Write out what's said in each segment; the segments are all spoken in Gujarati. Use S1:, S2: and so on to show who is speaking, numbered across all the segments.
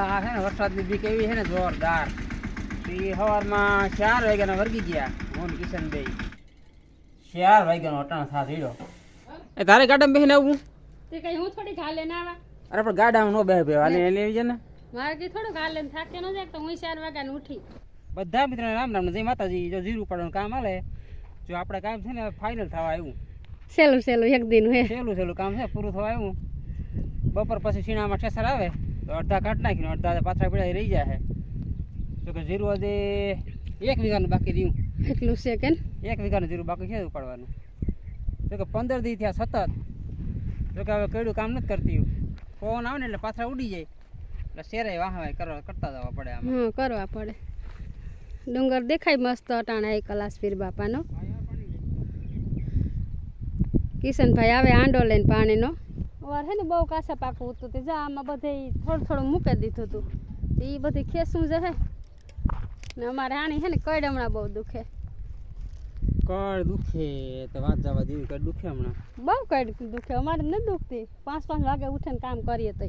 S1: આ છે ને વરસાદની બીક એવી છે ને જોરદાર. એ સવારમાં ચાર વાગ્યાના વર્ગી ગયા મોન કિશનભાઈ. ચાર વાગ્યાનો અટાણ થા થયો એ તારે ગાડામાં બેસીને આવું?
S2: તે કઈ હું થોડી ઘાલે ના આવા.
S1: અરે પણ ગાડામાં નો બે ભાઈ આને લેવી છે ને.
S2: મારે કઈ થોડું ઘાલે ને થાકે ન જાય તો હું ચાર વાગ્યા ને ઉઠી.
S1: બધા મિત્રોને રામ રામ જય માતાજી. જો જીરું પાડવાનું કામ હાલે જો આપણે કામ છે ને ફાઇનલ થવા આવ્યું.
S2: સેલું સેલું એક દિન હે.
S1: સહેલું સહેલું કામ છે પૂરું થવા આવ્યું. બપોર પછી સીણામાં ઠેસર આવે. તો અડધા કાઢ નાખ્યું અડધા પાછા પીડા રહી જાય જો કે જીરું હજી એક વીઘાનું બાકી રહ્યું.
S2: એટલું છે કે
S1: એક વીઘાનું જીરું બાકી છે ઉપાડવાનું. જો કે પંદર દી થયા સતત. જોકે હવે કઈડું કામ નથી કરતી પવન આવે ને એટલે પાછળ ઉડી જાય. એટલે શેરાય વાહ કરવા કરતા જવા પડે આમ.
S2: હા કરવા પડે. ડુંગર દેખાય મસ્ત અટાણા એ કલાસ પીર બાપાનો કિશનભાઈ આવે આંડો લઈને પાણીનો. વાર હે ને બહુ કાસા પાકું હતું તે જા આમાં બધે થોડું થોડું મૂકી દીધું હતું. તે એ બધી ખેસું જશે ને અમારે આણી છે ને કડ હમણાં બહુ દુખે.
S1: કળ દુખે તો વાત જવા દેવી કળ દુખે હમણાં.
S2: બહુ કડ દુખે અમારે ન દુખતી. પાંચ પાંચ વાગે ઉઠીને કામ કરીએ તો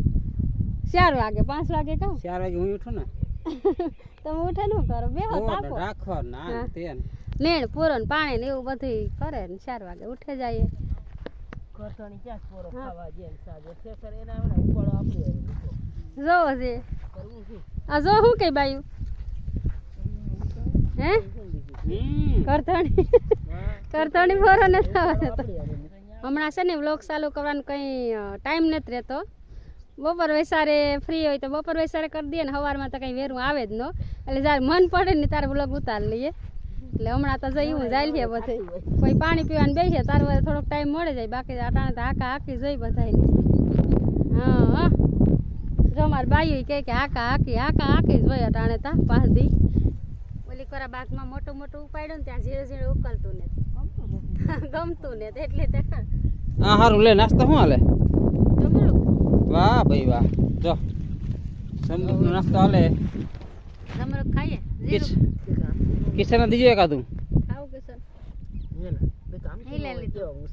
S2: ચાર વાગે પાંચ વાગે કામ.
S1: ચાર વાગે હું ઉઠું ને?
S2: તમે ઉઠે નું કરો? બે
S1: રાખો ના
S2: હા.
S1: ને.
S2: નેણ પૂરો પાણી ને એવું બધું કરે ને ચાર વાગે ઉઠે જોવો છે? આ જો શું કઈ બાયું? હે. કરતણી કરતણી ફોરો ને હમણાં છે ને વ્લોગ ચાલુ કરવાનો કંઈ ટાઈમ નથી રહેતો. બપોર વૈસારે ફ્રી હોય તો બપોર વૈસારે કરી દઈએ ને સવારમાં તો કંઈ વેરું આવે જ ન. એટલે જ્યારે મન પડે ને ત્યારે વ્લોગ ઉતાર લઈએ. એટલે હમણાં તો જઈ હું જાય છે બધે કોઈ પાણી પીવાનું બેસીએ તાર બધે થોડોક ટાઈમ મળે જાય બાકી અટાણે તો હાકા હાકી જઈ બધાને હા હા. જો મારી બાઈ કહે કે હાકા હાકી હાકા હાકી જ હોય અટાણે તા પાંચ દી ઓલી કોરા બાગમાં મોટું મોટું ઉપાડ્યું ને ત્યાં ઝીણું ઝીણું ઉકલતું ને. ગમતું ને એટલે તે
S1: હા સારું લે નાસ્તો શું હાલે? વાહ ભાઈ વાહ. જો સમુદ્રનો નાસ્તો હાલે.
S2: જમરૂક ખાઈએ?
S1: કિશન દીજો એકાદું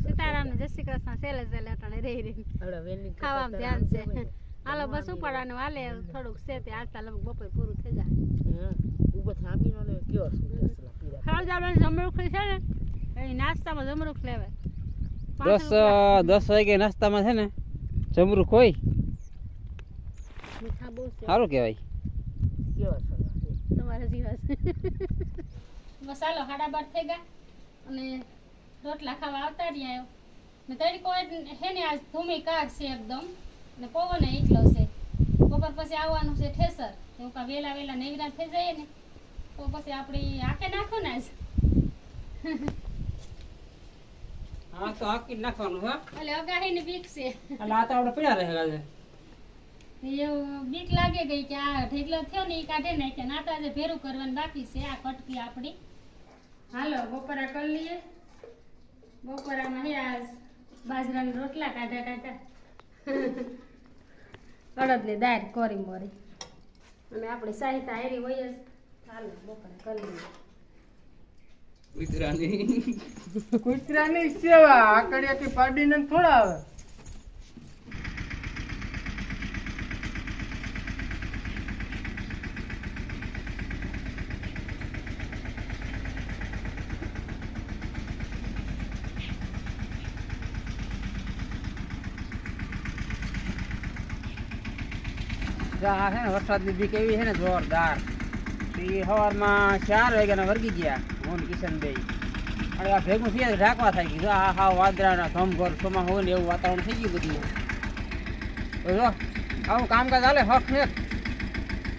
S2: સીતારામ ને જય શ્રી કૃષ્ણ સેલે સેલે અટાણે રહી રહી. ખાવામાં ધ્યાન છે. હાલો બસ ઉપાડવાનું. હાલે થોડુંક છે તે આજતા લગભગ બપોર પૂરું થઈ જાય. ખાવ જવાનું જમરૂખ છે ને એ નાસ્તામાં જમરૂખ લેવાય.
S1: દસ દસ વાગે નાસ્તામાં છે ને જમરૂખ હોય. સારું કહેવાય.
S2: તમારા જીવા મસાલો હાડા બાર થઈ ગયા અને રોટલા ખાવા આવતા રહ્યા આવ્યો ને તડકો હે ને આજ ધૂમી કાઢ છે એકદમ. ને પવન એટલો છે. બપોર પછી આવવાનું છે ઠેસર. હું કા વેલા વેલા નેવરા થઈ જાય ને તો પછી આપણી આકે નાખો ને આજ.
S1: હા તો હાકી નાખવાનું હા.
S2: એટલે અગાહી ને બીક છે.
S1: એટલે આ તો આપણે પડ્યા રહેલા છે.
S2: એવું બીક લાગે ગઈ કે આ ઢીકલો થયો ને એ કાઢે ને કે નાતા આજે ભેરું કરવાનું બાકી છે આ કટકી આપણી. હાલો બપોરા કરી લઈએ. બપોરામાં હે આ બાજરાના રોટલા કાઢા કાઢા અડદની દાળ કોરી મોરી. અને આપણી સાહિતા હેરી હોય જ. હાલો બપોરા કરી લઈએ.
S1: કુતરાની.
S3: કુતરાની સેવા આકડિયાથી પાડીને થોડા આવે.
S1: આ છે ને, વરસાદની બીક એવી છે ને, જોરદાર. એ સવારમાં ચાર વાગ્યાના વર્ગી ગયા, હું કિશનભાઈ અને આ ભેગું થયા ઢાંકવા થઈ ગયું. આ હા વાદળાના ધમઘર ચોમા હોય ને એવું વાતાવરણ થઈ ગયું બધું. જો, આવું કામકાજ હાલે, હક ને.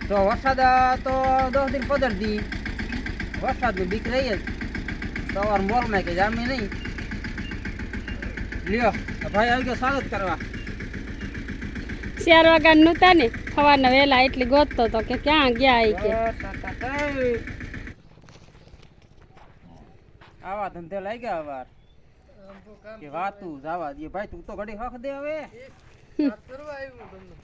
S1: તો વરસાદ તો દસ દિન પંદર દી. વરસાદની બીક રહી જ. સવાર મોરમાં કે જામી નહીં. લ્યો ભાઈ આવી ગયો સ્વાગત કરવા.
S2: ચાર વાગ્યા નહોતા ને સવારના વહેલા એટલી ગોતતો તો કે ક્યાં ગયા એ કે.
S1: આવા ધંધે લાઈ ગયા અવાર કે વાતું જવા દે. ભાઈ તું તો ઘડી હક દે હવે
S3: કરવા આવ્યું તમને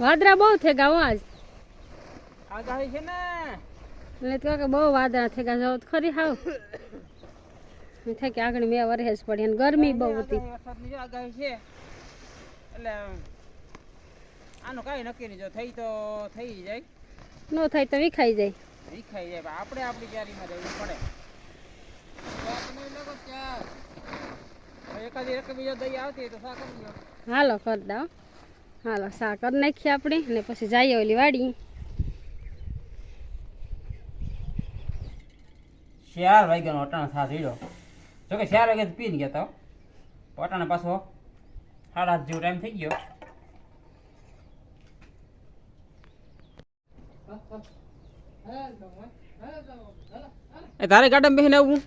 S2: વાદરા બહુ થઈ ગયા હો આજ.
S1: આગાહી છે ને.
S2: એટલે તો કે બહુ વાદળા થઈ ગયા જાવ ખરી હાવ. થાય કે આગળ મેં વરસે જ પડી અને ગરમી બહુ હતી.
S1: આગાહી છે. એટલે આનું કાંઈ નક્કી નહીં. જો થઈ તો થઈ જાય.
S2: ન થાય તો વિખાઈ જાય.
S1: વિખાઈ જાય. આપણે આપણી તૈયારીમાં રહેવું પડે. એકાદી રકમ બીજો દઈ આવતી તો સાકર કરી
S2: હાલો કર દો હાલો સા કરી નાખીએ આપણે અને પછી જઈએ ઓલી વાડી.
S1: ચાર વાગ્યાનો અટાણા થા થયો જોકે ચાર વાગે પીને ગયા તો અટાણા પાછો સાડા જેવો ટાઈમ થઈ ગયો. તારે ગાડા બેસીને આવું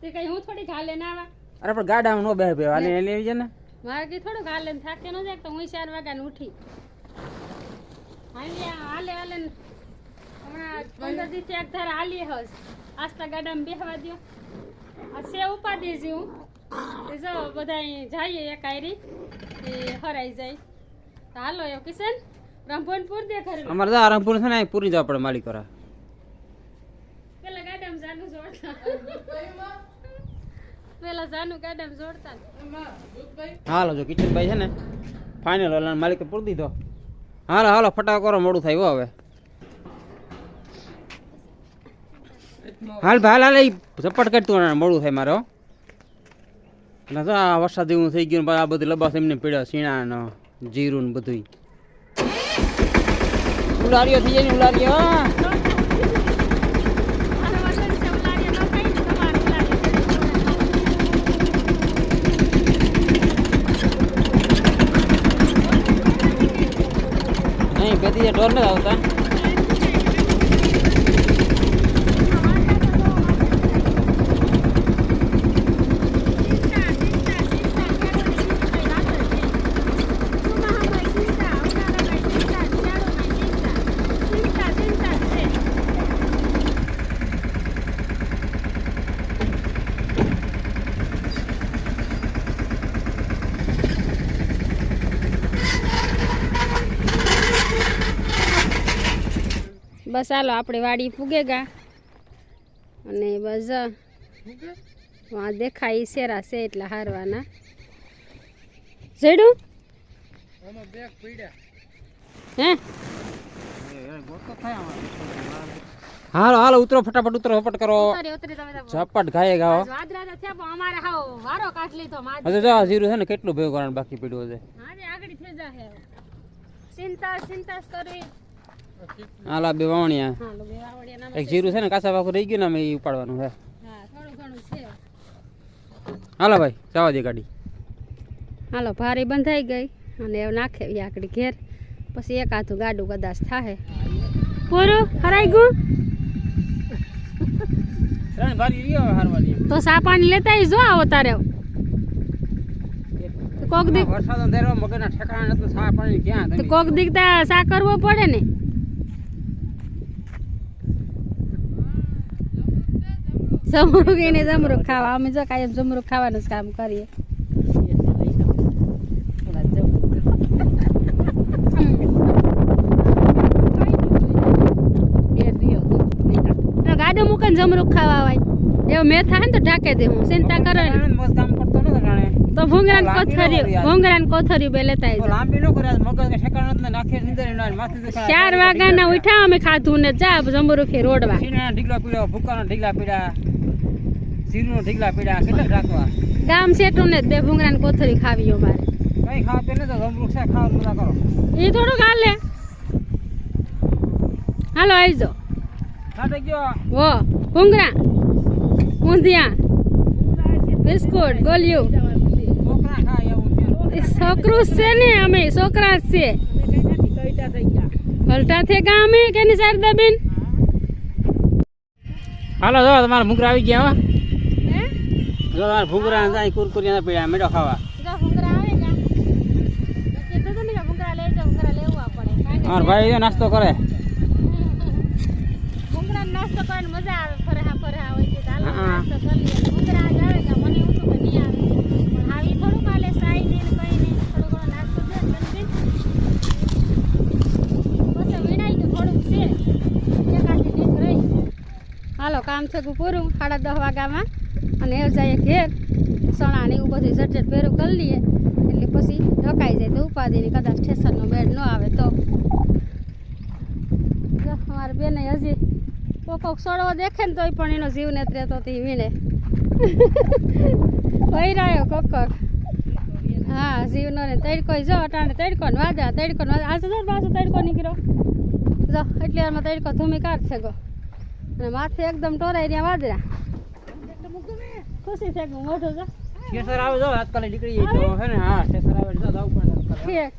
S2: તે કઈ હું થોડી ચાલે ના આવા.
S1: અરે પણ ગાડામાં નો બે ભાઈ હાલે લઈ જાય ને
S2: મારે થોડુંક હાલે થાકે ન જાય તો હું ચાર વાગ્યા ને ઉઠી હાલે હાલે હાલે હમણાં પંદર દિવસ એક ધાર હાલી હસ. આસ્તા ગાડામાં બેસવા દો આ સે ઉપાડી છે હું. જો બધા જઈએ એક આયરી એ હરાઈ જાય. તો હાલો એવો કિશન રંભોનપુર દે ઘરે.
S1: અમારે તો આરામપુર છે ને પૂરી જવા પડે માલિકોરા
S2: પેલા ગાડામાં જાનું જોડતા પેલા જાનું ગાડામાં જોડતા
S1: હાલો, જો કિશનભાઈ છે ને ફાઇનલ ઓલા માલિકે પૂરી દીધો. હાલો હાલો ફટાક કરો મોડું થાય હવે. હાલ ભાઈ, હાલ ઝપટ કરતું મોડું થાય મારે અને જો આ વરસાદ એવું થઈ ગયું આ બધું લબાસ એમને પીડ્યો, સીણા ને જીરું ને બધું ઉલારીઓ થઈ જાય ઉલારીઓ હા.
S2: મારો વસન છે ઉલાળીએ ન ખાઈ ને તમારે ઉલાળીએ
S1: નહીં પેદી ઢોર નથી આવતા.
S2: બસ હાલો આપણે વાડી પૂગેગા અને બસ વાં દેખાય શેરા છે એટલે હારવાના. જેડું
S3: આમાં બેગ પીડ્યા.
S2: હે?
S1: હાલો હાલો ઉતરો ફટાફટ ઉતરો ફટ કરો.
S2: ઉતરી ઉતરી તમે તો
S1: ઝપટ ખાઈ ગાઓ. હજુ જો જીરું છે ને કેટલું ભેગું કરવાનું બાકી પડ્યું છે.
S2: ચિંતા ચિંતા કરી
S1: હાલા બે વાવણિયા એક જીરું છે. ને કાસા પાકું રહી ગયું ને અમે એ ઉપાડવાનું છે.
S2: હા થોડું ઘણું છે.
S1: હાલો ભાઈ જવા દે ગાડી.
S2: હાલો ભારી બંધાઈ ગઈ અને નાખે આકડી ઘેર. પછી એક હાથું ગાડું કદાચ થાય પૂરું? હરાઈ ગયું? તો સા પાણી લેતા જો આવો તારે. કોક દીક
S1: વરસાદ અંધેરો મગરના ઠેકાણા નથી સા પાણી ક્યાં
S2: તો કોક દીક તા સા કરવો પડે ને? જમરૂક એને જમરૂખ ખાવા. અમે જો કાયમ જમરૂખ ખાવાનું જ કામ કરીએ. ગાડો મૂકીને ખાવા હોય એવું મેં થાય ને તો ઢાકે દે હું. ચિંતા કરે તો ભૂંગરાન કોથરી ભૂંગરાન કોથરી બે લેતા ચાર વાગ્યાના ઉઠ્યા અમે ખાધું ને જા જમરૂખી રોડવા.
S1: સીના પીડા ભૂકાના ઢીકલા પીડ્યા જીરુનો ઢીકલા પીડ્યા કેટલા રાખવા?
S2: ગામ સેટું ને જ બે ભૂંગરાન કોથરી ખાવી અમારે.
S1: કઈ ખાતે ને તો ગમરૂખ છે ખાવાનું મજા કરો.
S2: એ થોડુંક હાલે. હાલો આવજો
S1: ખાતે ગયો.
S2: વો ભૂંગરા ઊંધિયા બિસ્કુટ ગોલિયું.
S1: છોકરા છે.
S2: છોકરું છે ને અમે છોકરા છે. પલટા થે ગા અમે કેની શારદા
S1: હાલો જો તમારા મુકરા આવી ગયા હો. જો તમારા ભૂંગરા જાય કુરકુરિયા પીડ્યા મેળો ખાવા.
S2: તું પડે
S1: અમારા ભાઈ જો નાસ્તો કરે.
S2: નાસ્તો કરીને મજા આવે ફરહા ફરહા હોય છે ચાલો નાસ્તો કરી ભૂંગરા આવે કે મને એવું તો કે નહીં આવે. પણ આવી થોડું હાલે સાઈ નહીં કઈ નહીં. થોડો ઘણો નાસ્તો છે જલ્દી પછી વીણાઈ ગયું થોડુંક છે. હાલો કામ થયું પૂરું સાડા દસ વાગ્યામાં. અને એ જાય ઘેર. સણા ને એવું બધું ઝટઝટ ભેરું કરી લઈએ. એટલે પછી ઢકાઈ જાય તો ઉપાધિની કદાચ ઠેસરનો બેડ ન આવે તો. અમારી બેને હજી કોક સડવો દેખે ને તોય પણ એનો જીવ ને રહેતો તે વીણે. વૈરાયો કોક હા જીવનો ને તડકો જો, અટાણે તડકો ને વાદળા તડકો ને વાદળા. આજે જો પાછો તડકો નીકળ્યો. જો, એટલે વારમાં તડકો ધૂમી કાઢ છે ગો અને માથે એકદમ ટોરાઈ રહ્યા વાદળા. ખુશી છે કે મોઢું જો
S1: કેસર આવે જો આજકાલ નીકળી જાય. તો હે ને હા કેસર આવે જો જવું પણ
S2: ઠીક.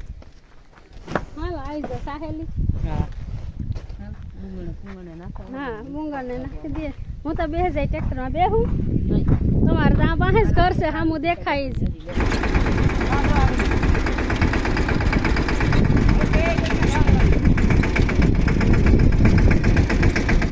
S2: હાલો આવી જાઓ સાહેલી.
S1: હા.
S2: હા મૂંગળને નાખી દે. હું તો બે જાય ટ્રેક્ટરમાં બેહું. તમારે ત્યાં પાસે જ કરશે હા હું દેખાય જ.